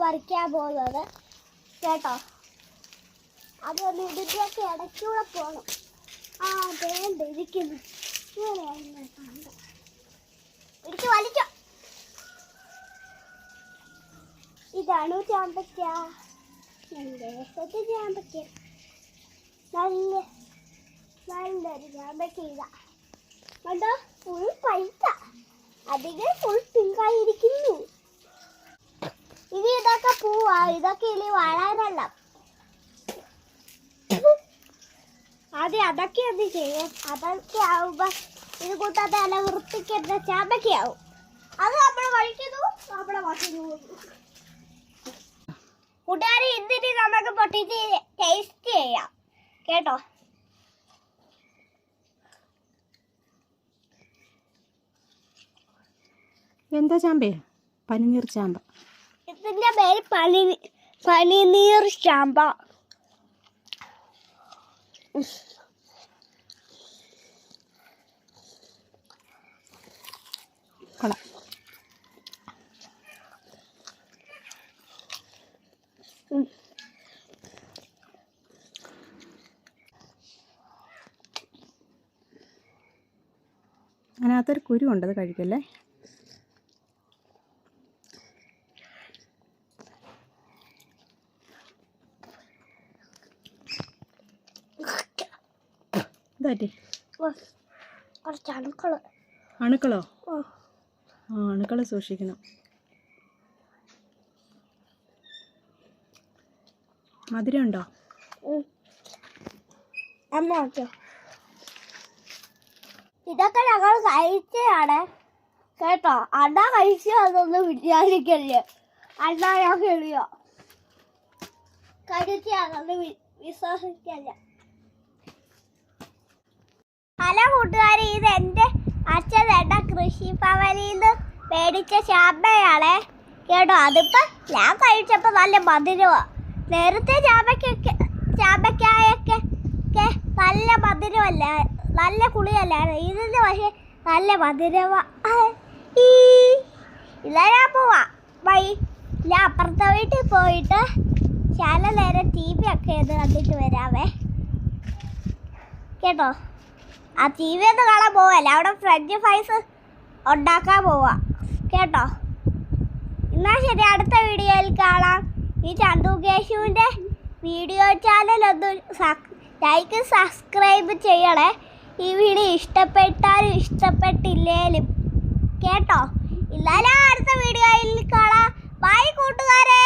പറിക്കാൻ പോകുന്നത്. കേട്ടോ? അതൊന്ന് ഇതിന്റെയൊക്കെ ഇടയ്ക്കൂടെ പോകണം ആ വേണ്ട ഇരിക്കുന്നു. ഇങ്ങനെയാണ് പിടിച്ച് ഇതാണ് ചാമ്പയ്ക്ക ചാമ്പയ്ക്ക നല്ല നല്ലൊരു ചാമ്പയ്ക്ക ഇതാ. കണ്ടോ? ഫുൾ പൈസ. അതിന് ഫുൾ പിങ്കായിരിക്കുന്നു ഇതൊക്കെ ഇനി വളരല്ല ആദ്യം അതൊക്കെ ഒന്ന് ചെയ്യാം? അതൊക്കെ ആവുമ്പോ ഇത് കൂട്ടാതെ നല്ല വൃത്തിക്കുന്ന ആവും. അത് നമ്മൾ കഴിക്കുന്നു നമ്മളെ മക്കൾ കൂട്ടുകാരി ഇന്നിട്ട് നമുക്ക് പൊട്ടിച്ച് ടേസ്റ്റ് ചെയ്യാം. കേട്ടോ? എന്താ ചാമ്പേ? പനിനീർ ചാമ്പ. ഇതിന്റെ പേര് പനി പനിനീർ ചാമ്പ കൊള ഉം. അതിനകത്തൊരു കുരു ഉണ്ട് അത് കഴിക്കല്ലേ ഇതാറ്റി ഉഫ്. കുറച്ച് അണുക്കൾ. അണുക്കളോ. ആ അണുക്കളെ സൂക്ഷിക്കണം. മധുരം ഉണ്ടോ. അമ്മ ഇതൊക്കെ ഞങ്ങൾ കഴിച്ചതാണ്. കേട്ടോ? അണ്ണ കഴിച്ചു അതൊന്നും വിചാരിക്കല്ലേ അണ്ണ ഞാൻ കഴിയോ കഴിച്ചു അതൊന്നും വിശ്വസിക്കല്ല ഹലോ കൂട്ടുകാരും ഇത് എന്റെ അച്ഛൻ കൃഷി കൃഷിഭവനിൽ നിന്ന് മേടിച്ച ചാമ്പയാണേ കേട്ടോ അതിപ്പോൾ ഞാൻ കഴിച്ചപ്പോൾ നല്ല മധുരമാണ് നേരത്തെ ചാമ്പയ്ക്കൊക്കെ ചാമ്പയ്ക്കായൊക്കെ നല്ല മധുരമല്ല? നല്ല കുളിയല്ല ഇതിന് പക്ഷേ നല്ല മധുരമാ ആ, ഈ. പോവാ. വൈ ഞാൻ അപ്പുറത്തെ വീട്ടിൽ പോയിട്ട് ശാല നേരം ടി വി ഒക്കെ ഇത് കണ്ടിട്ട് വരാവേ. കേട്ടോ? ആ ടി വി ഒന്നും കാണാൻ പോവല്ല? അവിടെ ഫ്രഞ്ച് ഫ്രൈസ് ഉണ്ടാക്കാൻ പോവാ. കേട്ടോ? എന്നാ ശരി അടുത്ത വീഡിയോയിൽ കാണാം. ഈ ചന്തു കേശുവിന്റെ വീഡിയോ ചാനൽ ഒന്ന് ലൈക്ക് സബ്സ്ക്രൈബ് ചെയ്യണേ. ഈ വീഡിയോ ഇഷ്ടപ്പെട്ടാലും ഇഷ്ടപ്പെട്ടില്ലേലും. കേട്ടോ? ഇല്ലാലും അടുത്ത വീഡിയോയിൽ കാണാം. ബൈ കൂട്ടുകാരേ.